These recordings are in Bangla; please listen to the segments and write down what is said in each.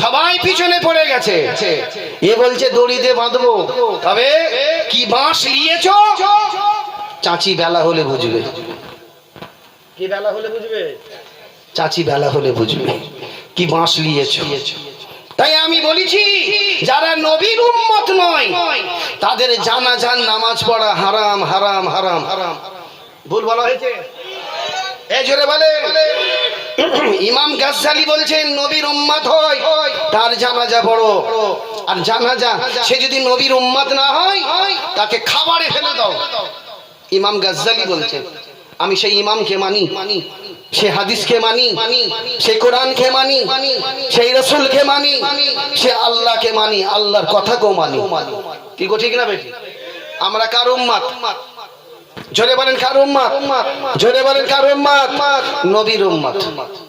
সবাই পিছনে পড়ে গেছে। এ বলছে দড়িতে বাঁধবো। তবে কি বাঁশ নিয়েছ? চাচি বেলা হলে বুঝবে। কি বেলা হলে বুঝবে? চাচি বেলা হলে বুঝবে। কি বাঁশ নিয়েছ? তাই আমি বলেছি যারা নবীর উম্মত নয় তাদের জানাজান নামাজ পড়া হারাম হারাম হারাম। হারাম ভুল বলা হয়েছে? এই জোরে ইমাম গাজ্জালি বলছেন, নবীর উম্মত হয়, তার জানাজা বড়। আর জানাজা, সে যদি নবীর উম্মত না হয়, তাকে খাবারে ফেলে দাও। ইমাম গাজ্জালি বলছেন, আমি সেই ইমামকে মানি, সে হাদিসকে মানি, সে কোরআনকে মানি, সেই রসুলকে মানি, সে আল্লাহকে মানি, আল্লাহর কথাকেও মানি। কি গো, ঠিক না বেটি? আমরা কার উম্মাত জোরে বলেন কার উম্মাত? জোরে বলেন কার উম্মাত? নবীর উম্মাত।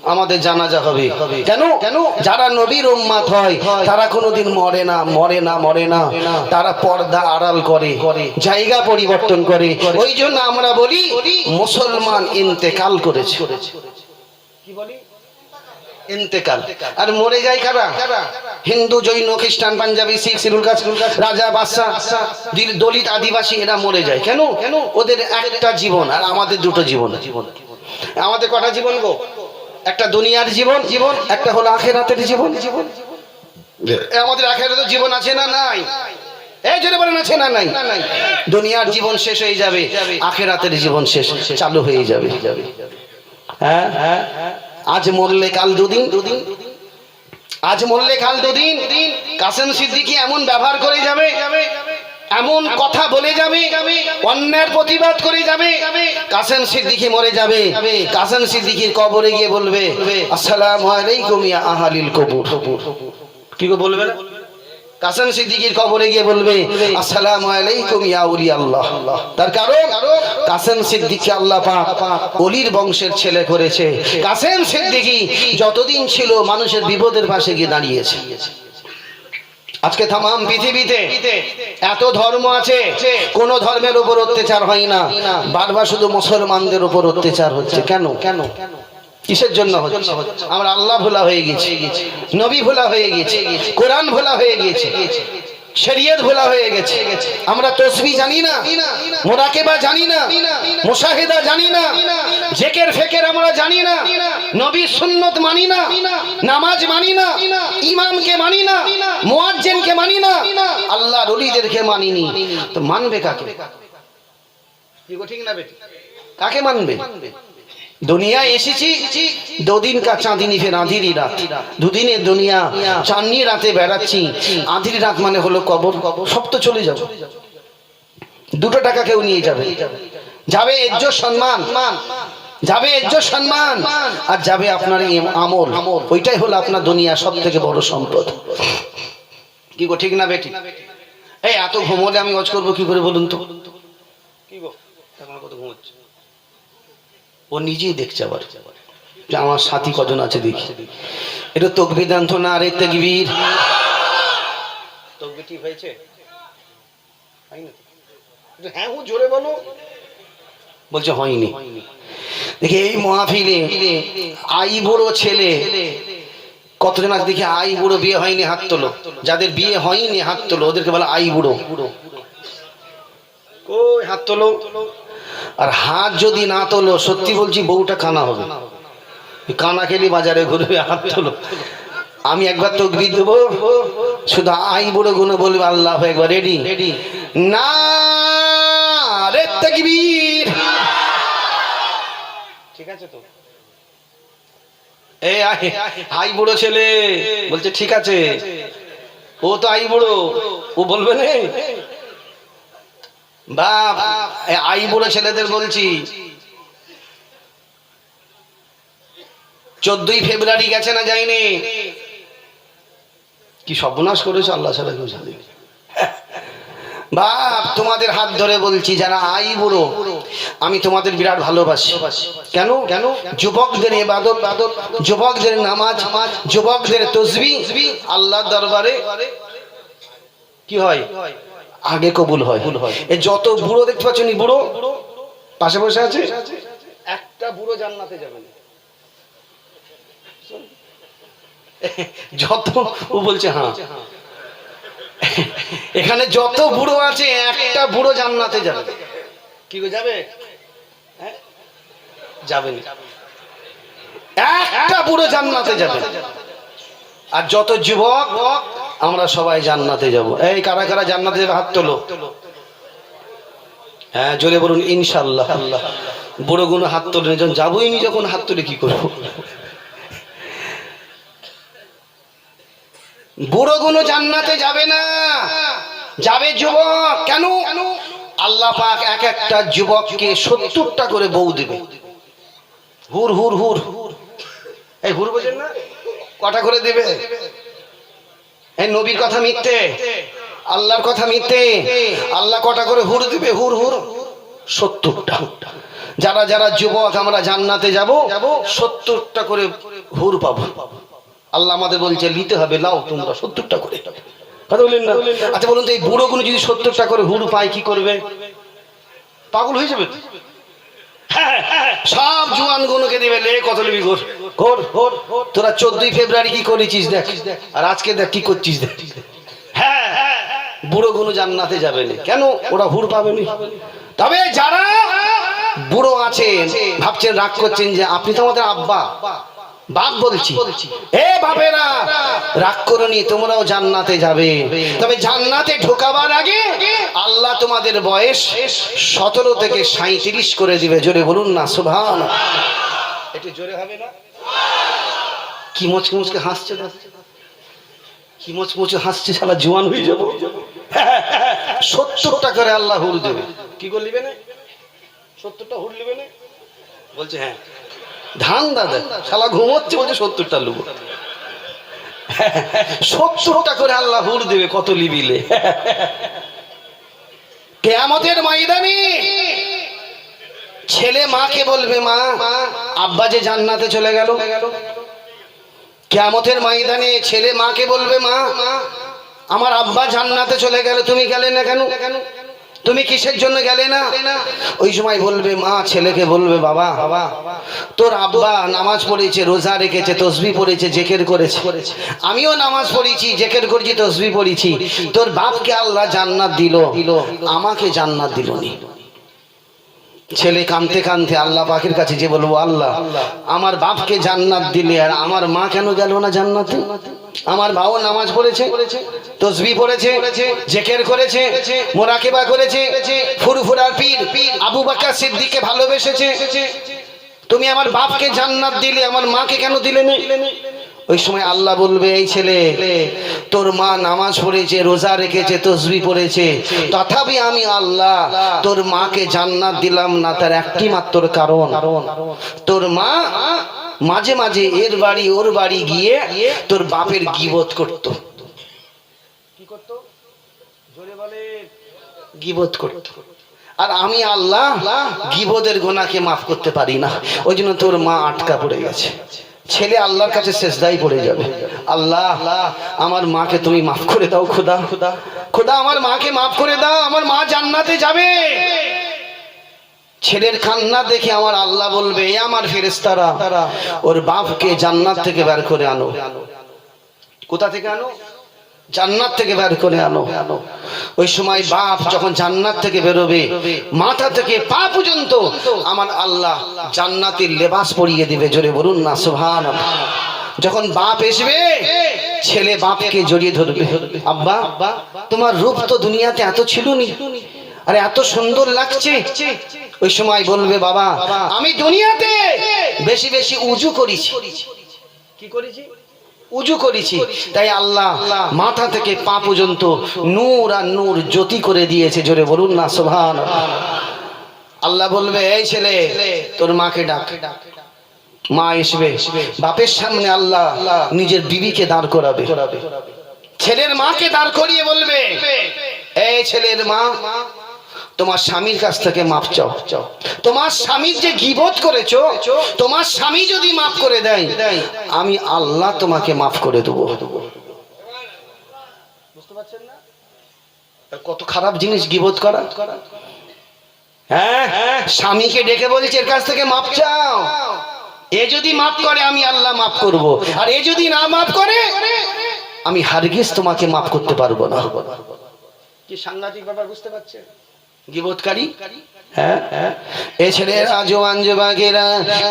আমাদের জানাজা হবে। কেন? কেন যারা নবীর উম্মাত হয়, তারা কোনোদিন মরে না মরে না মরে না। তারা পর্দা আড়াল করে, জায়গা পরিবর্তন করে। ওই জন্য আমরা বলি, মুসলমান ইন্তেকাল করেছে। কি বলি? ইন্তেকাল। আর মরে যায় কারা? হিন্দু, জৈন, খ্রিস্টান, পাঞ্জাবি, শিখ সিরুল কাছ। রাজা বাদশা দিল- দলিত, আদিবাসী, এরা মরে যায়। কেন? কেন ওদের একটা জীবন আর আমাদের দুটো জীবন। জীবন আমাদের কটা জীবন গো? একটা দুনিয়ার জীবন জীবন একটা হলো আখের আখেরাতের জীবন। জীবন আমাদের আখেরাতের জীবন আছে না নাই? এই না নাই? দুনিয়ার জীবন শেষ হয়ে যাবে, আখেরাতের জীবন শেষ, চালু হয়ে যাবে। হ্যাঁ হ্যাঁ? আজ মরলে কাল দুদিন। দুদিন আজ মরলে কাল দুদিন। কাসেম সিদ্দিকি এমন ব্যবহার করে যাবে, এমন কথা বলে যাবে অন্যের প্রতিবাদ করে যাবে, কাসেম সিদ্দিকি মরে যাবে, কাসেম সিদ্দিকির কবরে গিয়ে বলবে, আসসালামু আলাইকুম ইয়া আহালিল কবুর। কি বলবে না? কাসেম সিদ্দিকির কবরে গিয়ে বলবে, আসসালামু আলাইকুম ইয়া উলি আল্লাহ। তার কারণ, কাসেম সিদ্দিককে আল্লাহ পাক অলির বংশের ছেলে করেছে। কাসেম সিদ্দিকি যতদিন ছিল মানুষের বিপদের পাশে গিয়ে দাঁড়িয়েছে। আজকে তাম পৃথিবীতে এত ধর্ম আছে, কোন ধর্মের উপর অত্যাচার হয় না। বারবার শুধু মুসলমানদের উপর অত্যাচার হচ্ছে। কেন কেন? কিসের জন্য আমরা আল্লাহ ভোলা হয়ে গেছি, নবী ভোলা হয়ে গেছে, কোরআন ভোলা হয়ে গেছে, শরীয়ত ভোলা হয়ে গেছে। আমরা তসবি জানি না, মোরাকেবা জানি না জানি না, জেকের ফেকের আমরা জানি না সুন্নত মানি না, নামাজ মানি না, ইমামকে মানি না মানি না, আল্লাহর ওলিদেরকে মানিনি। তো মানবে কাকে? ঠিক না বেটি কাকে মানবে? দুনিয়ায় এসেছি, দুদিন কা চাঁদিনী ফের আঁধিরি রাত। দুদিনের দুনিয়া, চাঁদনি রাতে বেড়াচ্ছি, আঁধিরি রাত মানে হলো কবর, সব তো চলে যাবে। দুটো টাকা কেউ নিয়ে যাবে। যাবে এজ্জ সম্মান, যাবে এজ্জ সম্মান, আর যাবে আপনার আমল। ওইটাই হলো আপনার দুনিয়া সব থেকে বড় সম্পদ। কি গো, ঠিক না বেটি? এই এত ঘুমোলে আমি অজ করব, কি করে বলুন তো? কি গো ও নিজেই দেখছে আবার। যে আমার সাথী কজন আছে দেখি। এটা তকবিদান্ত না আরে তকবীর। তকবির ঠিক হয়েছে? তো? হ্যাঁ ও জোরে বলো। বলছে হয়নি। দেখি এই মহাফিলে আই বুড়ো ছেলে কতজন আছে দেখি আই বুড়ো বিয়ে হয়নি হাত তোলো। যাদের বিয়ে হয়নি হাত তোলো। ওদেরকে বলে আই বুড়ো। কই হাত তোলো? আর হাত যদি না তোলো সত্যি বলছি বউটা কানা হবে। কানা খেলি বাজারে ঘুরবে হাত তোলো। আমি একবার তো দেবো শুধু আই বুড়ো গুলো বলবে আল্লাহ একবার রেডি রেডি না রে তাকবীর। ঠিক আছে তো? আই আই বুড়ো ছেলে বলছে ঠিক আছে। ও তো আই বুড়ো ও বলবে না। বাপ আই বুড়ো ছেলেদের বলছি। চোদ্দই ফেব্রুয়ারি গেছে না যায়নি? কি সর্বনাশ করেছে আল্লাহ বাপ, তোমাদের হাত ধরে বলছি, যারা আই বুড়ো, আমি তোমাদের বিরাট ভালোবাসি। কেন? কেন যুবকদের এবাদত বাদত যুবকদের নামাজ, যুবকদের তসবি, আল্লাহর দরবারে কি হয়? আগে কবুল হয়। এ যত বুড়ো দেখতে পাচ্ছেন বুড়ো পাশে বসে আছে? একটা বুড়ো জান্নাতে যাবে যত ও বলছে হ্যাঁ। এখানে যত বুড়ো আছে একটা বুড়ো জান্নাতে যাবে। কি যাবে? হ্যাঁ? যাবে না। একটা বুড়ো জান্নাতে যাবে। আর যত যুবক, আমরা সবাই জান্নাতে যাব। এই কারা কারা জান্নাতে যাবে? হাত তোলো। হ্যাঁ জোরে বলুন ইনশাল্লাহ আল্লাহ বুড়ো গুলো হাত তোলে যখন যাবোই নি যখন হাত তুলে কি করব? বুড়ো গুলো জান্নাতে যাবে না। যাবে যুবক। কেন? আল্লাহ পাক এক একটা যুবককে সত্তরটা করে বউ দেবে। হুর হুর হুর। এই হুর বোঝেন না? কটা করে দেবে? এই নবীর কথা মিথ্যে, আল্লাহর কথা মিথ্যে, আল্লাহ কটা করে হুর দিবে? হুর হুর। সত্তরটা। যারা যারা যুবক, আমরা জান্নাতে যাব, সত্তরটা করে হুর পাবো। আল্লাহ আমাদের বলছে, নিতে হবে লাও তোমরা সত্তরটা করে। কথা বললেন না? আচ্ছা বলুন তো, এই বুড়োগুলো যদি সত্তরটা করে হুড় পায়, কি করবে? পাগল হয়ে যাবে সব জুয়ান গুলোকে দিবে, লে কত লিবি ঘোর ঘোর ঘোর। তোরা চোদ্দই ফেব্রুয়ারি কি করেছিস দেখ। আর আজকে দেখ কি করছিস দেখ। হ্যাঁ বুড়ো গুলো জান্নাতে যাবে না। কেন? ওরা হুর পাবে না। তবে যারা বুড়ো আছেন, ভাবছেন, রাগ করছেন যে আপনি তো আমাদের আব্বা। বাপ বলছি এ বাপেরা রাগ করনি তোমরাও জান্নাতে যাবে। তবে জান্নাতে ঢোকাবার আগে আল্লাহ তোমাদের বয়স সতেরো থেকে সাঁত্রিশ করে দিবে। জোরে বলুন না সুভান একটু জোরে হবে না? কি মুচকে মুচকে হাসছে না কি মুচমুচে হাসছে শালা জোয়ান হয়ে যাব। সত্তরটা করে আল্লাহ হুর দেবে। কি করলিবে না? সত্তরটা লিবে না? বলছে হ্যাঁ। ধান দাদা শালা ঘুমোচ্ছে বলছে সত্তরটা লুবো। সত্তরটা করে আল্লাহ হুর দেবে কত লিবিলে। কেয়ামতের ময়দানে ছেলে মাকে বলবে, মা, আব্বা যে জান্নাতে চলে গেল। কেয়ামতের ময়দানে ছেলে মাকে বলবে, মা, আমার আব্বা জান্নাতে চলে গেল, তুমি গেলে না কেন কেন? তুমি কিসের জন্য গেলে না? ওই সময় বলবে, মা, ছেলেকে বলবে, বাবা, তোর আব্বা নামাজ পড়েছে, রোজা রেখেছে, তসবি পড়েছে, জেকের করেছে। করেছে আমিও নামাজ পড়েছি, জেকের করেছি, তসবি পড়েছি। তোর বাপকে আল্লাহ জান্নাত দিল, আমাকে জান্নাত দিল নি ছেলে কানতে কানতে আল্লাহ পাখির কাছে যে বলব, আল্লাহ, আমার বাপকে জান্নাত দিলে আর আমার মা কেন গেল না জান্নাতে? আমার বাবা নামাজ পড়েছে, তসবি পড়েছে, জেকের করেছে, মোরাকেবা করেছে, ফুরফুরার পীর আবু বাক্কা সিদ্দিককে ভালোবেসেছে। তুমি আমার বাপকে জান্নাত দিলে, আমার মাকে কেন দিলে ওই সময় আল্লাহ বলবে, এই ছেলে, তোর মা নামাজ পড়েছে, রোজা রেখেছে, তসবি পড়েছে। তথাপি আমি আল্লাহ, তোর মাকে জান্নাত দিলাম না, তার একটি মাত্র কারণ। তোর মা মাঝে মাঝে এর বাড়ি ওর বাড়ি গিয়ে তোর বাপের গিবত করত। কি করত? জোরে বলে। গিবত করত। আর আমি আল্লাহ গিবদের গোনাকে মাফ করতে পারি না। ওই জন্য তোর মা আটকা পড়ে গেছে। ছেলে আল্লাহর কাছে শেষদাই পড়ে যাবে। আল্লাহ আমার মাকে তুমি মাফ করে দাও খোদা খোদা। খোদা আমার মাকে মাফ করে দাও আমার মা জান্নাতে যাবে। ছেলের কান্না দেখে আমার আল্লাহ বলবে, এ আমার ফেরেস্তারা ওর বাপকে জান্নাত থেকে বের করে আনো। কোথা থেকে আনো? জান্নাত থেকে বের করে আনো। ওই সময় বাপ যখন জান্নাত থেকে বেরোবে, মাথা থেকে পা পর্যন্ত আমার আল্লাহ জান্নাতের লেবাস পরিয়ে দিবে। জোরে বলুন না সুভান যখন বাপ আসবে ছেলে বাপকে জড়িয়ে ধরবে। আব্বা, তোমার রূপ তো দুনিয়াতে এত ছিল নি আরে এত সুন্দর লাগছে। ওই সময় বলবে বাবা আমি দুনিয়াতে বেশি বেশি উজু করেছি। কি করেছি? উজু করেছি। তাই আল্লাহ মাথা থেকে পা পর্যন্ত নূর আর নূর জ্যোতি করে দিয়েছে জোরে বলুন না সোভান আল্লাহ। বলবে এই ছেলে তোর মাকে ডাক। মা আসবে বাপের সামনে আল্লাহ নিজের বিবিকে দাঁড় করাবে। ছেলের মাকে দাঁড় করিয়ে বলবে এই ছেলের মা তোমার স্বামীর কাছ থেকে মাপ চাও। তোমার স্বামীর যে গিবত করেছ, তোমার স্বামী যদি মাফ করে দেয়, আমি আল্লাহ তোমাকে মাফ করে দেবো। কত খারাপ জিনিস গিবত করা। হ্যাঁ স্বামীকে ডেকে বলছে, এর কাছ থেকে মাপ চাও। এ যদি মাফ করে, আমি আল্লাহ মাফ করব। আর এ যদি না মাফ করে, আমি হারগিজ তোমাকে মাফ করতে পারব না। কি সাংঘাতিক ব্যাপার, বুঝতে পারছেন? গিবতকারী হ্যাঁ হ্যাঁ।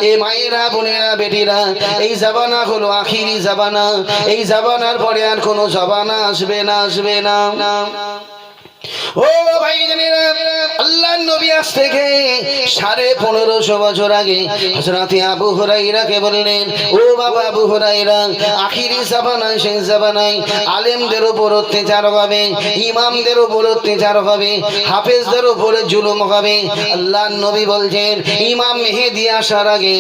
এ মায়েরা, বোনেরা, বেটিরা, এই আখিরি জাবানা, এই জাবানার পরে আর কোনো জাবানা আসবে না আসবে না। ও ভাই আল্লাহ নবী আজ থেকে সাড়ে পনেরোশো বছর আগে হজরতে আবু হুরাইরাকে বললেন, ও বাবা আবু হুরাইরা আখিরি জাবানায় সেই জাবানায় আলেমদের উপর অত্যাচার হবে, ইমামদের উপর অত্যাচার হবে, হাফেজদের উপরে জুলুম হবে। আল্লাহ নবী বলছেন, ইমাম মেহেদি আসার আগে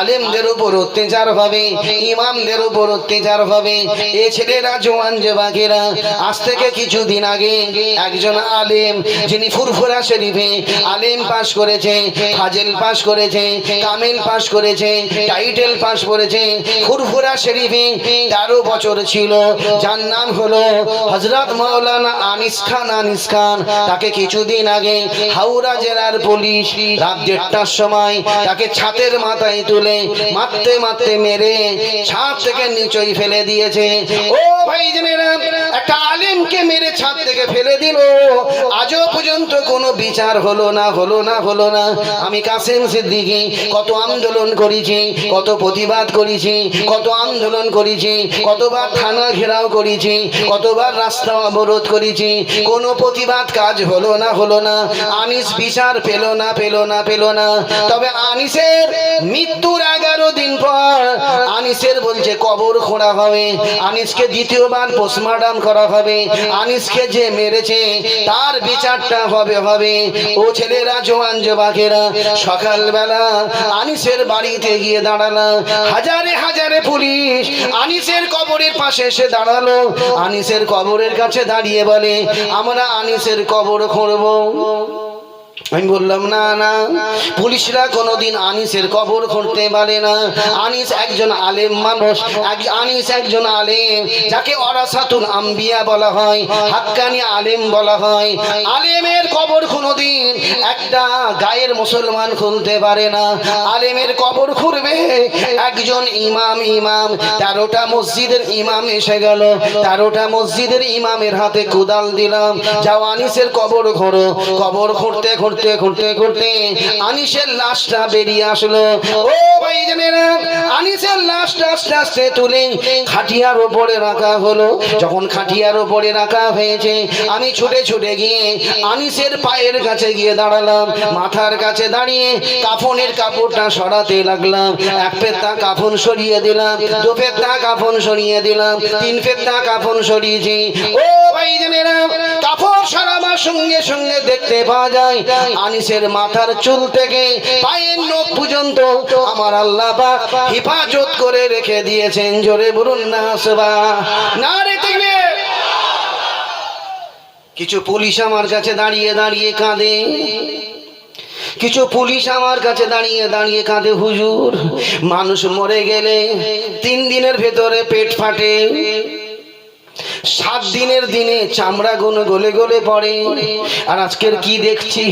আলেমদের উপর অত্যাচার হবে, ইমামদের উপর অত্যাচার হবে। এ ছেলেরা জোয়ান যুবকেরা আজ থেকে কিছুদিন আগে একজন আলেম, যিনি ফুরফুরা শরীফে আলেম পাশ করেছে, ফাজেল পাশ করেছে, কামিল পাশ করেছে, টাইটেল পাশ করেছে, ফুরফুরা শরীফে তেরো বছর ছিল, যার নাম হলো হজরত মাওলানা আনিস খান আনিস খান। তাকে কিছুদিন আগে হাওড়া জেলার পুলিশ রাত দেড়টার সময় তাকে ছাতের মাথায় তুলে মারতে মারতে মেরে ছাদ থেকে নিচই ফেলে দিয়েছে। ও ভাই জানেরা, একটা আলেমকে মেরে ছাদ থেকে ফেলে দিল। আজও পর্যন্ত কোনো বিচার হলো না হলো না হলো না। আমি কাসেম সিদ্দিকি, কত আন্দোলন করেছি, কত প্রতিবাদ করেছি, কত আন্দোলন করেছি, কতবার থানা ঘেরাও করেছি, কতবার রাস্তা অবরোধ করেছি। কোনো প্রতিবাদ কাজ হলো না হলো না। আনিস বিচার পেল না পেল না পেল না। তবে আনিসের মৃত্যুর এগারো দিন পর আনিসের বলছে, কবর খোঁড়া হবে। আনিসকে দ্বিতীয়বার পোস্টমর্টম করা হবে। আনিসকে যে মেরেছে তার বিচারটা হবে হবে ও ছেলেরা, জোয়ান জবাকেরা, সকালবেলা আনিসের বাড়িতে গিয়ে দাঁড়ালা। হাজারে হাজারে পুলিশ আনিসের কবরের পাশে এসে দাঁড়াল। আনিসের কবরের কাছে দাঁড়িয়ে বলে, আমরা আনিসের কবর খুঁড়বো। আমি বললাম, না না, পুলিশরা কোনোদিন আনিসের কবর খুঁড়তে পারে না। আনিস একজন আলেম মানুষ। আনিস একজন আলেম, যাকে অরাসাতুল আম্বিয়া বলা হয়, হাক্কানি আলেম বলা হয়। আলেমের কবর কোনোদিন একটা গায়ের মুসলমান খুলতে পারে না। আলেমের কবর খুঁড়বে একজন ইমাম ইমাম। তেরোটা মসজিদের ইমাম এসে গেল। তেরোটা মসজিদের ইমামের হাতে কুদাল দিলাম। যাও আনিসের কবর খোঁড়ো। কবর খুঁড়তে খুঁড়তে খুঁড়তে খুঁড়তে আনিসের লাশটা বেরিয়ে আসলো। ও ভাই জানেরা, আনিসের লাশটা আস্তে আস্তে তুলে খাটিয়ার ওপরে রাখা হলো। যখন খাটিয়ার ওপরে রাখা হয়েছে, আমি ছুটে ছুটে গিয়ে আনিসের পায়ের কাছে গিয়ে দাঁড়ালাম। মাথার কাছে দাঁড়িয়ে কাফনের কাপড়টা সরাতে লাগলাম। এক পেত্তা কাফন সরিয়ে দিলাম, দু পেত্তা কাফন সরিয়ে দিলাম, তিন পেত্তা কাফন সরিয়েছি। ও ভাই জানেরা কাপড় সরাবার সঙ্গে সঙ্গে দেখতে পাওয়া যায় আনিসের মাথার চুল থেকে পায়ের নখ পর্যন্ত আমার আল্লাহ পাক হেফাজত করে রেখে দিয়েছেন। জোরে বলুন, না সবা না রে কিছু পুলিশ আমার কাছে দাঁড়িয়ে দাঁড়িয়ে কাঁদে। কিছু পুলিশ আমার কাছে দাঁড়িয়ে দাঁড়িয়ে কাঁদে, হুজুর। মানুষ মরে গেলে তিন দিনের ভেতরে পেট ফাটে। সাত দিনের দিনে চামড়া গুলো গলে গলে পড়ে। আর আজকের কি দেখছি?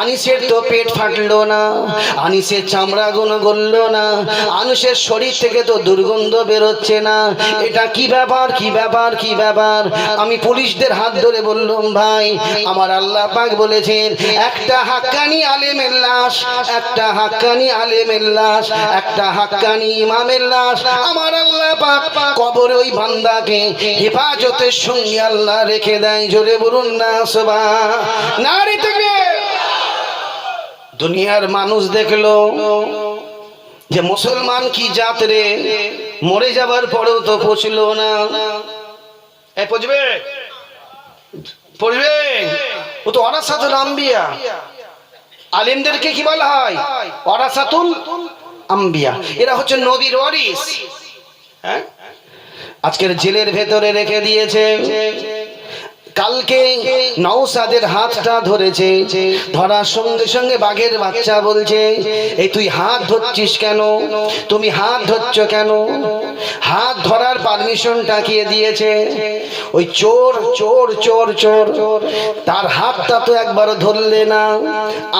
আনিসের তো পেট ফাটলো না, আনিসের চামড়া গুলো গললো না আনিসের শরীর থেকে তো দুর্গন্ধ বেরোচ্ছে না। এটা কি ব্যাপার কি ব্যাপার কি ব্যাপার? আমি পুলিশদের হাত ধরে বললাম, ভাই, আমার আল্লাহ পাক বলেছেন, একটা হাক্কানি আলেমের লাশ, একটা হাক্কানি আলেমের লাশ, একটা হাক্কানি ইমামের লাশ, আমার আল্লাহ পাক কবর ওই বান্দাকে হেফাজতের সঙ্গে আল্লাহ রেখে দেয়, জোরে বলুন না সবা না থেকে দুনিয়ার মানুষ দেখল যে মুসলমান কি জাত রে? মরে যাবার পরেও তো পচলো না। পচবে পড়বে ও তো অনাসাতুল আম্বিয়া। আলেমদেরকে কি বলা হয়? অরাসাতুল আম্বিয়া। এরা হচ্ছে নদীর ওয়ারিস। হ্যাঁ? আজকের জেলের ভেতরে রেখে দিয়েছে। কালকে নৌসাদের হাতটা ধরেছে। ধরার সঙ্গে সঙ্গে বাঘের বাচ্চা বলছে, এই তুই হাত ধরছিস কেন? তুমি হাত ধরছ কেন? হাত ধরার পারমিশনটা কে দিয়েছে। ওই চোর চোর চোর চোর, তার হাতটা তো একবার ধরলে না।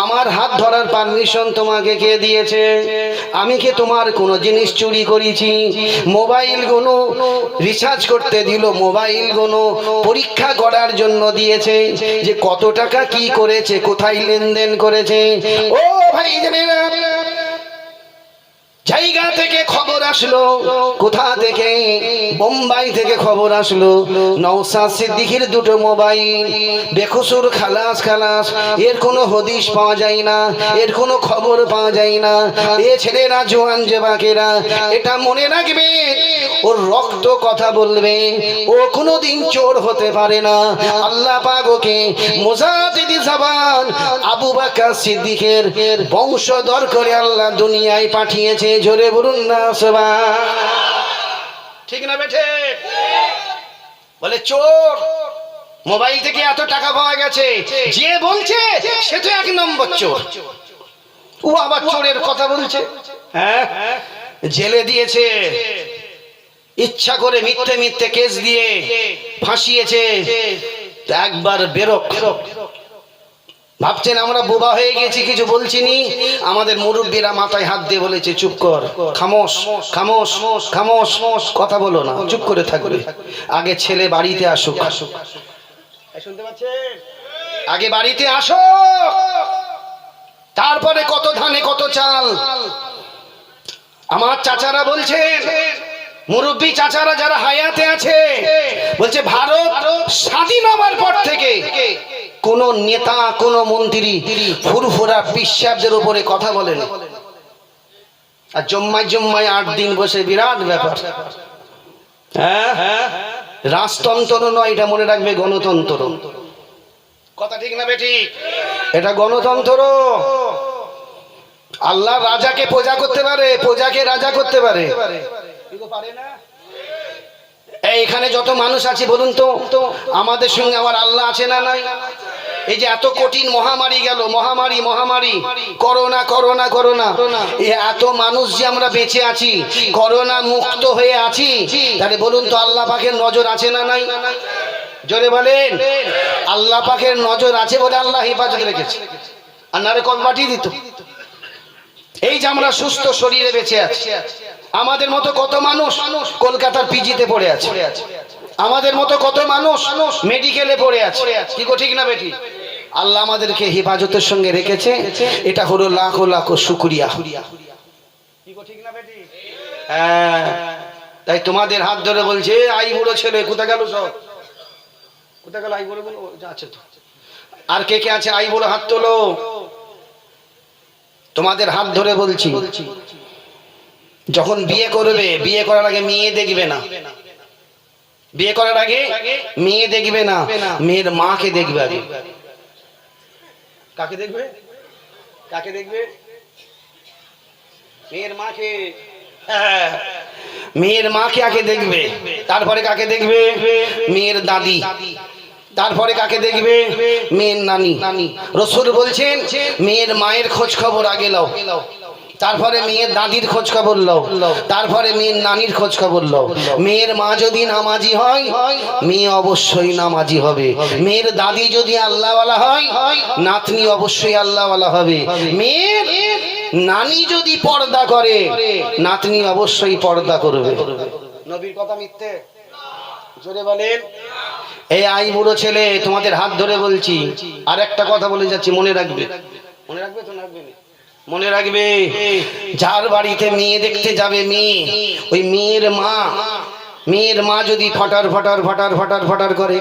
আমার হাত ধরার পারমিশন তোমাকে কে দিয়েছে? আমি কি তোমার কোনো জিনিস চুরি করেছি? মোবাইলগুলো রিচার্জ করতে দিল, মোবাইলগুলো পরীক্ষা করার জন্য দিয়েছে যে কত টাকা কি করেছে, কোথায় লেনদেন করেছে। ও ভাই জায়গা থেকে খবর আসলো, কোথা থেকে? বোম্বাই থেকে খবর আসলো। নৌসাদ সিদ্দিকির দুটো মোবাইল। বেকসুর খালাস খালাস। এর কোনো হদিশ পাওয়া যায় না। এর কোনো খবর পাওয়া যায় না। এ ছেলেরা জোয়ান জেবাকেরা এটা মনে রাখবে। ওর রক্ত কথা বলবে। ও কোনো দিন চোর হতে পারে না। আল্লাহ পাক ওকে জাবান, আবু বাক্কা সিদ্দিকের বংশধর করে আল্লাহ দুনিয়ায় পাঠিয়েছে। জোরে বলুন না সবা ঠিক না বেঠে? বলে, চোর, মোবাইল থেকে এত টাকা পাওয়া গেছে। যে বলছে, সে তো এক নম্বর চোর। ও আবার চোরের কথা বলছে। হ্যাঁ? জেলে দিয়েছে। ইচ্ছা করে মিথ্যে মিথ্যে কেস দিয়ে ফাঁসিয়েছে। একবার বেরোক। ভাবছেন আমরা বোবা হয়ে গেছি, কিছু বলছিনি? আমাদের মুরব্বীরা মাথায় হাত দিয়ে বলেছে, চুপ কর, খামোশ খামোশ খামোশ, কথা বলো না, চুপ করে থাকবে। আগে ছেলে বাড়িতে আসুক। আসুক শুনতে পাচ্ছেন? আগে বাড়িতে আসো তারপরে কত ধানে কত চাল। আমার চাচারা বলছেন, মুরব্বী চাচারা যারা হায়াতে আছে, বলছে, ভারত স্বাধীন হবার পর থেকে কোন নেতা কোন মন্ত্রী ফুরফুরা পিসাবদের উপরে কথা বলেন আর জম্মায় জম্মায় আট দিন বসে বিরাট ব্যাপার। হ্যাঁ? হ্যাঁ রাজতন্ত্র নয় এটা মনে রাখবে গণতন্ত্র। কথা ঠিক না বেটি এটা গণতন্ত্র। আল্লাহ রাজাকে পূজা করতে পারে প্রজাকে রাজা করতে পারে। এই এখানে যত মানুষ আছে বলুন তো তো আমাদের সঙ্গে আমার আল্লাহ আছে না নাই? এই যে এত কঠিন মহামারী গেল, মহামারী মহামারী। Corona corona corona. এত মানুষ যে আমরা বেঁচে আছি, করোনা মুক্ত হয়ে আছি। তাহলে বলুন তো আল্লাহ পাখের নজর আছে না নাই? জোরে বলেন। আল্লাহ পাখের নজর আছে বলে আল্লাহ হেফাজত রেখেছে। আর নারে কম মাটি দিত। এই যে আমরা সুস্থ শরীরে বেঁচে আছি। আমাদের মতো কত মানুষ কলকাতার পিজিতে পড়ে আছে। আমাদের মতো কত মানুষ মেডিকেলে পড়ে আছে। কি গো, ঠিক না বেটি? আল্লাহ আমাদেরকে হেফাজতের সঙ্গে রেখেছে। এটা হলো লাখো লাখো শুক্রিয়া। ঠিক না বেটি? হ্যাঁ তাই তোমাদের হাত ধরে বলছে আই বুড়ো ছেলে কোথা গেল সব? কোথা গেল আই বুড়ো আছে তো। আর কে কে আছে? আই বুড়ো হাত তোলো। তোমাদের হাত ধরে বলছি, যখন বিয়ে করবে, বিয়ে করার আগে মেয়ে দেখবে না। বিয়ে করার আগে মেয়ে দেখবে না মেয়ের মাকে দেখবে আগে। কাকে দেখবে? কাকে দেখবে? মেয়ের মাকে। হ্যাঁ, মেয়ের মাকে আগে দেখবে। তারপরে কাকে দেখবে? মেয়ের দাদি। তারপরে কাকে দেখবে? মেয়ের নানি। রসুল বলছেন মেয়ের মায়ের খোঁজ খবর আগে লাও তারপরে মেয়ের দাদির খোঁজ খবর লও। তারপরে মেয়ের নানির খোঁজ খবর লও। মেয়ের মা যদি নামাজি হয়, মেয়ে অবশ্যই নামাজি হবে। মেয়ের দাদি যদি আল্লাহওয়ালা হয়, নাতনি অবশ্যই আল্লাহওয়ালা হবে। মেয়ের নানি যদি পর্দা করে, নাতনি অবশ্যই পর্দা করবে। নবীর কথা মিথ্যে? জোরে বলেন। এই আই বুড়ো ছেলে, তোমাদের হাত ধরে বলছি। আর একটা কথা বলে যাচ্ছি, মনে রাখবে? মনে রাখবে তো? রাখবে না? মনে রাখবে, যার বাড়িতে মেয়ে দেখতে যাবে মেয়ে, ওই মেয়ের মা মেয়ের মা যদি ফটার ফটার ফটার ফটার ফটার করে,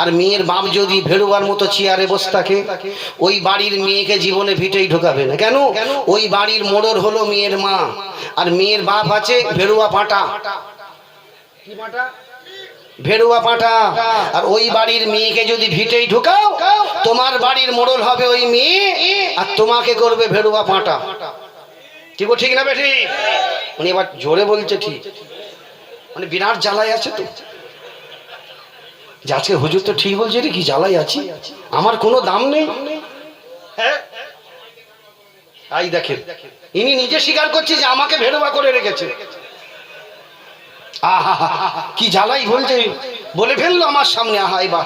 আর মেয়ের বাপ যদি ভেড়ুয়ার মতো চেয়ারে বসে থাকে, ওই বাড়ির মেয়েকে জীবনে ভিটেই ঢোকাবে না। কেন? ওই বাড়ির মোড়র হলো মেয়ের মা, আর মেয়ের বাপ আছে ভেড়ুয়া ফাটা কি পাটা? ভেড়ুয়া পাটা আর ওই বাড়ির মেয়েকে যদি ভিটেই ঢুকাও, তোমার বাড়ির মোড়ল হবে ওই মেয়ে, আর তোমাকে করবে ভেড়ুয়া পাটা ঠিক ঠিক না বেঠি? উনি এবার জোরে বলছে ঠিক। মানে বিরাট জ্বালায় আছে তো। যে আজকে হুজুর তো ঠিক বলছে রে কি জ্বালাই আছি? আমার কোনো দাম নেই। হ্যাঁ? আই দেখেন, ইনি নিজে স্বীকার করছে যে আমাকে ভেড়ুয়া করে রেখেছে। কি জ্বালাই বলছে? বলে ফেলল আমার সামনে আহাই বা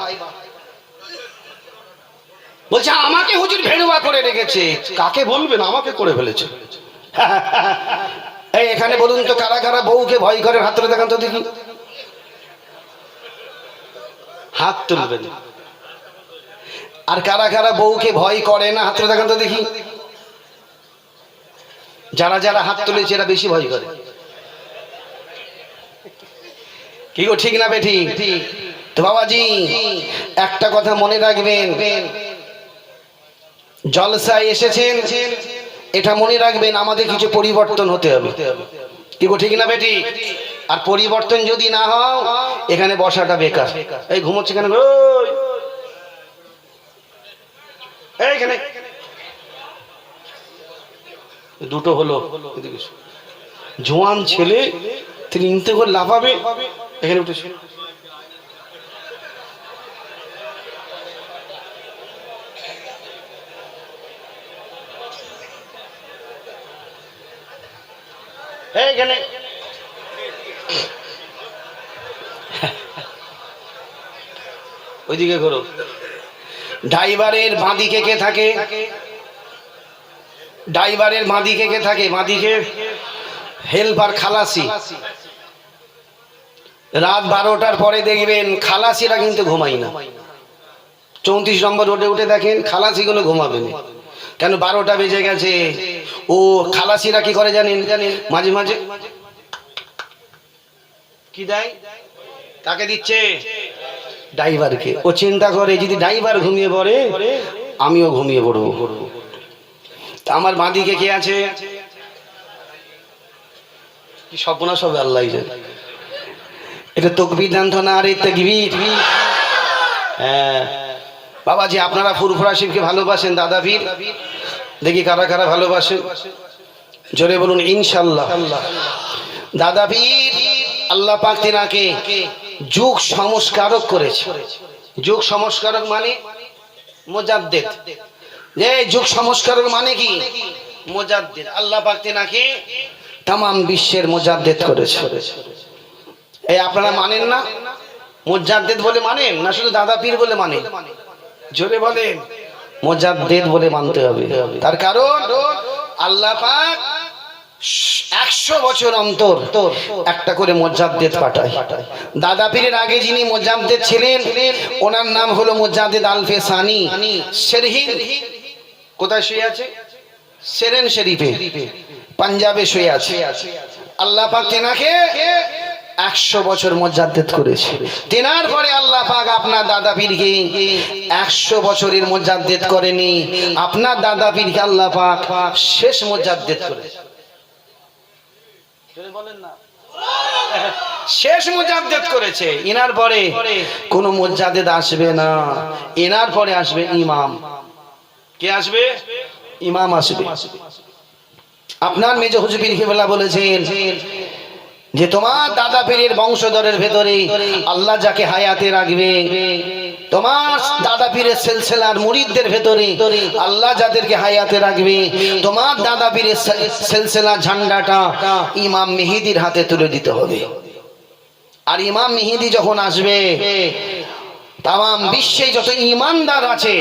বলছে, আমাকে হুজুর ভেড়ুয়া করে রেখেছে। কাকে বলবেন আমাকে করে ফেলেছে। এই, এখানে বলুন তো, কারা কারা বউকে ভয় করে? হাত তুলে দেখান তো দেখি। হাত তুলবেন। আর কারা কারা বউকে ভয় করে না, হাত তুলে দেখান তো দেখি। যারা যারা হাত তুলেছে, এরা বেশি ভয় করে। কি গো, ঠিক না বেঠি? তো বাবাজি, একটা কথা মনে রাখবেন। জলসায় এসেছেন, এটা মনে রাখবেন, আমাদের কিছু পরিবর্তন হতে হবে। কি গো, ঠিক না বেটি আর পরিবর্তন যদি না হও এখানে বসাটা বেকার। এই ঘুমোচ্ছে কেন? ওই। দুটো হলো জোয়ান ছেলে, তিনি ইনতে করে লাফাবে। এখানে উঠে। ওইদিকে করো ড্রাইভারের বাঁদিকে কে থাকে? ড্রাইভারের বাঁদিকে কে থাকে? বাঁদিকে হেল্পার খালাসি। রাত বারোটার পরে দেখবেন খালাসিরা কিন্তু ঘুমাই না। চৌত্রিশ নম্বর রোডে উঠে দেখেন খালাসিগুলো ঘুমাবে না। কেন বারোটা বেজে গেছে। ও খালাসিরা কি করে জানেন? জানেন মাঝে মাঝে কি দেয়? কাকে দিচ্ছে ড্রাইভারকে। ও চিন্তা করে, যদি ড্রাইভার ঘুমিয়ে পড়ে, আমিও ঘুমিয়ে পড়ব। তা আমার বাঁদিকে কে আছে? কি সর্বনাশ হবে আল্লাহ জানে। এটা তকবির দান্ত না আরে তকবির হ্যাঁ। বাবাজি, আপনারা ফুরফুরা শিবকে ভালোবাসেন, দাদা পীর দেখি কারা কারা ভালোবাসেন। জোরে বলুন, ইনশাল্লাহ। দাদা পীর আল্লাহ পাক তিনাকে যুগ সংস্কারক করেছে। যুগ সংস্কারক মানে মোজাদ্দেদ। যে যুগ সংস্কারক মানে কি? মোজাদ্দেদ। আল্লাহ পাক তিনাকে তাম বিশ্বের মোজাদ্দেদ করেছে। এই আপনারা মানেন না? মোজাদ্দেদ বলে মানেন না শুধু দাদা পীর বলে মানেন? জোরে বলেন। মোজাদ্দেদ বলে মানতে হবে। তার কারণ, আল্লাহ পাক একশো বছর অন্তর তোর একটা করে মোজাদ্দেদ পাঠায়। দাদা পীরের আগে যিনি মোজাদ্দেদ ছিলেন, ওনার নাম হলো মোজাদ্দেদ আলফে সানি। শেরহিন, কোথায় শুয়ে আছে? সেরেন শরীফে, পাঞ্জাবে শুয়ে আছে। আল্লাহ পাক তেনাকে একশো বছর মজ্জাদ্দেদ করেছে। তেনার পরে আল্লাহ পাক আপনার দাদা পীরকে একশো বছরের মজ্জাদ্দেদ করেনি। আপনার দাদা পীরকে আল্লাহ পাক শেষ মজ্জাদ্দেদ করেছে। শেষ মুজাদ্দেদ করেছে। ইনার পরে কোন মুজাদ্দেদ আসবে না। এনার পরে আসবে ইমাম। কে আসবে? ইমাম আসবে। আপনার মেজ হুজুবির হিবলা বলেছেন যে তোমার দাদা পীরের বংশধরের ভেতরে আল্লাহ যাকে হায়াতে রাখবে, তোমার দাদা পীরের সেলসেলার মুরিদদের ভেতরে আল্লাহ যাদেরকে হায়াতে রাখবে, তোমার দাদা পীরের সেলসেলা ঝান্ডাটা ইমাম মেহেদির হাতে তুলে দিতে হবে। আর ইমাম মেহেদি যখন আসবে তাম বিশ্বে যত ইমানদার আছে,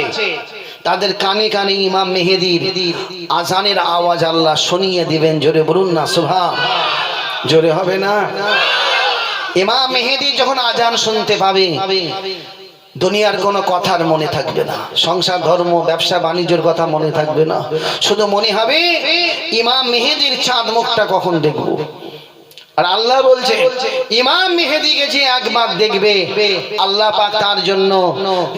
তাদের কানে কানে ইমাম মেহেদির আজানের আওয়াজ আল্লাহ শুনিয়ে দিবেন, জোরে বলুন না সুভা জোরে হবে না। ইমাম মেহেদি যখন আজান শুনতে পাবে, দুনিয়ার কোনো কথার মনে থাকবে না। সংসার, ধর্ম, ব্যবসা, বাণিজ্যের কথা মনে থাকবে না। শুধু মনে হবে, ইমাম মেহেদির চাঁদ মুখটা কখন দেখব? আর আল্লাহ বলছে, ইমাম মেহেদিকে যে একবার দেখবে, আল্লাহ পাক তার জন্য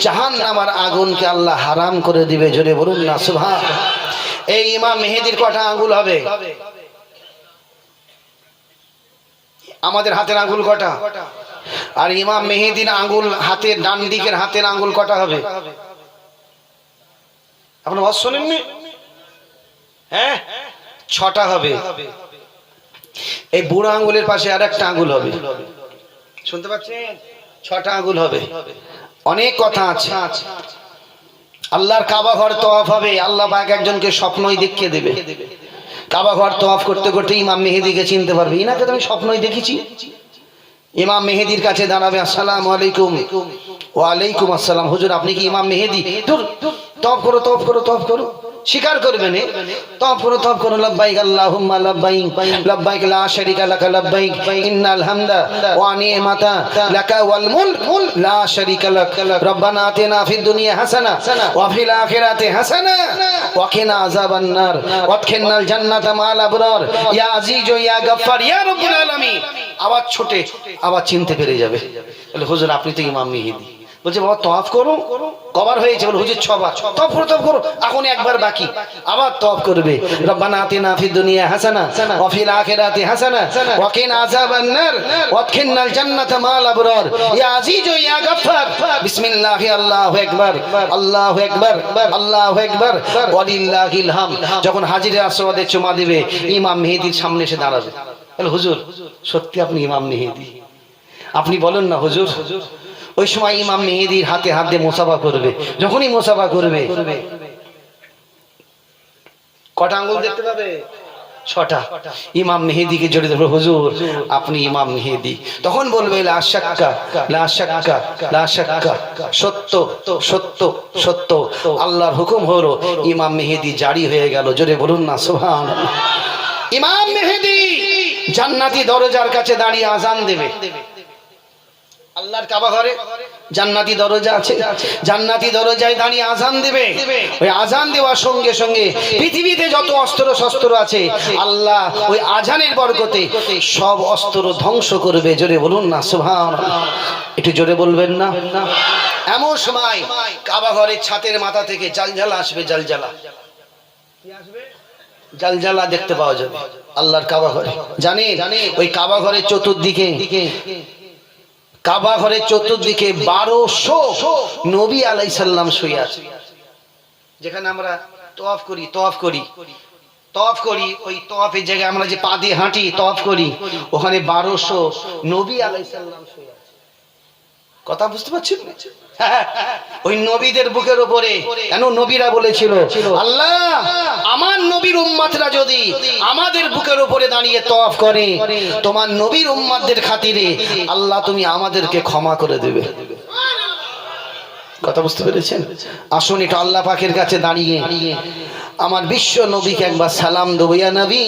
জাহান নামার আগুনকে আল্লাহ হারাম করে দিবে। জোরে বলুন না সুভা এই ইমাম মেহেদির কটা আঙ্গুল হবে? আমাদের হাতের আঙ্গুল কটা? আর ইমাম মেহেদিন আঙ্গুল হাতের ডান দিকের হাতের আঙ্গুল কটা হবে? আপনার অস শোনেননি? হ্যাঁ? ছটা হবে। এই বুড়ো আঙ্গুলের পাশে আর একটা আঙ্গুল হবে। শুনতে পাচ্ছেন? ছটা আঙ্গুল হবে। অনেক কথা আছে। আল্লাহর কাবা ঘর তওয়াফ হবে। আল্লাহ পাক একজনকে স্বপ্নই দেখিয়ে দেবে। কাবা ঘর তওয়াফ করতে করতে ইমাম মেহেদিকে চিনতে পারবে। ইনাকে তো আমি স্বপ্নই দেখেছি। ইমাম মেহেদির কাছে দাঁড়াবে, আসসালাম আলাইকুম। ওয়ালাইকুম আসসালাম। হুজুর, আপনি কি ইমাম মেহেদি? দূর তফ করো তফ করো তফ করো। স্বীকার করবেন তফ করো তফ করো লব্বাইক আল্লাহুম্মা লব্বাইক। লব্বাইক লা শারিকা লাকা লব্বাইক। ইন্নাল হামদা ওয়া নি'মাতা লাকা ওয়াল মুলক। লা শারিকা লাক। রব্বানা আতিনা ফিদ দুনিয়া হাসানা ওয়া ফিল আখিরাতি হাসানা ওয়া কিনা আযাবান নার। ওয়াদখিলনাল জান্নাতা মা'আল আবরার। ইয়া আজিজ ইয়া গফফার। ইয়া রব্বুল আলামিন। আবার ছোটে আবার চিনতে পেরে যাবে। বলে হুজুর, আপনি তো ইমাম মেহেদি বলছে, বাবা তফ করো, কবার হয়েছে বলে হুজুর ছবার। তফ করো তফ করো, এখন একবার বাকি। আবার তফ করবে। রব্বানা আতিনা ফিদ দুনিয়া হাসানা, ওয়া ফিল আখিরাতি হাসানা, ওয়া কিনা আযাবান নার ওয়াদখিলনাল জান্নাতা মা'আল আবরার। ইয়া আজিজ ইয়া গফফার। বিসমিল্লাহি, আল্লাহু আকবার আল্লাহু আকবার আল্লাহু আকবার, ওয়ালিল্লাহিল হাম যখন হাজিরে আসওয়াদে চুমা দিবে, ইমাম মেহেদির সামনে এসে দাঁড়াবে। হুজুর, সত্যি আপনি ইমাম মেহেদি? আপনি বলেন না, হুজুর ওই সময় ইমাম মেহেদির হাতে হাত দিয়ে মোসাফা করবে। যখনই মোসাফা করবে, কটা আঙ্গুল দেখতে পাবে? ছটা। ইমাম মেহেদিকে জড়িয়ে হুজুর, আপনি ইমাম মেহেদি। তখন বলবে সত্য সত্য সত্য। আল্লাহর হুকুম হলো, ইমাম মেহেদি জারি হয়ে গেল। জোরে বলুন না সোহান ইমাম মেহেদি জান্নাতি দরজার কাছে দাঁড়িয়ে আজান দেবে। আল্লাহর কাবা ঘরে জান্নাতি দরজা আছে। জান্নাতি দরজায় দাঁড়িয়ে আজান দেবে। ওই আজান দেওয়ার সঙ্গে সঙ্গে পৃথিবীতে যত অস্ত্র শস্ত্র আছে, আল্লাহ ওই আজানের বরকতে সব অস্ত্র ধ্বংস করবে। জোরে বলুন না সুভান একটু জোরে বলবেন না? এমন সময় কাবা ঘরের ছাতের মাথা থেকে জালজালা আসবে, জালজালা। জালজালা দেখতে পাওয়া যাবে, আল্লাহর কাবা ঘরে। জানে ওই কাবা ঘরের চতুর্দিকে কাবা ঘরের চতুর্দিকে বারোশো নবী আলাই সাল্লাম শুয়ে আছে। যেখানে আমরা তফ করি তফ করি। তফ করি ওই তফের জায়গায় আমরা যে পা দিয়ে হাঁটি তফ করি ওখানে বারোশো নবী আলাই সাল্লাম শুয়ে আছে। কথা বুঝতে পারছেন? ওই নবীদের বুকের উপরে কেন নবীরা বলেছিল আল্লাহ আমার নবীর উম্মাতরা যদি আমাদের বুকের উপরে দাঁড়িয়ে তফ করে, তোমার নবীর উম্মাতদের খাতিরে আল্লাহ তুমি আমাদেরকে ক্ষমা করে দেবে। কথা বুঝতে পেরেছেন? আসুন এটা আল্লাহ পাকের কাছে দাঁড়িয়ে, আমার বিশ্ব নবীকে একবার সালাম দেবো, ইয়া নবী।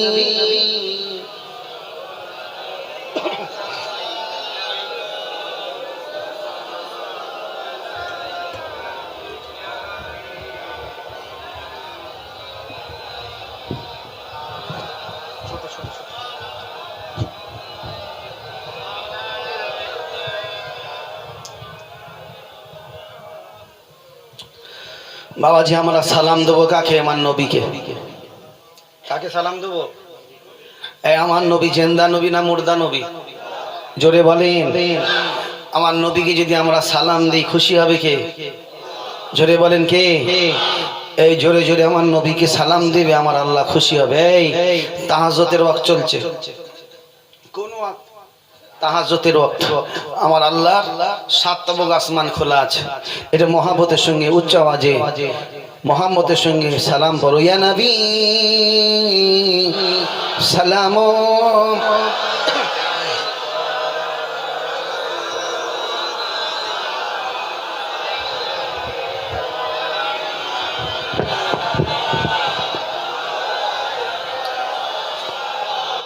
বাবাজি, আমরা সালাম দেবো কাকে? আমার নবীকে। কাকে সালাম দেবো? এই আমার নবী, জেন্দা নবী না মুর্দা নবী? জোরে বলেন। আমার নবীকে যদি আমরা সালাম দিই, খুশি হবে কে? জোরে বলেন কে? এই জোরে জোরে আমার নবীকে সালাম দিবে, আমার আল্লাহ খুশি হবে। এই তাহাজতের ওয়াক চলছে। কোন ওয়াক তাহাজতের অর্থ আমার আল্লাহ সাত তবক আসমান খোলা আছে। এটা মহাবতের সঙ্গে উচ্চ আওয়াজে। মোহাম্মদের সঙ্গে সালাম বলো ইয়া নবী, সালাম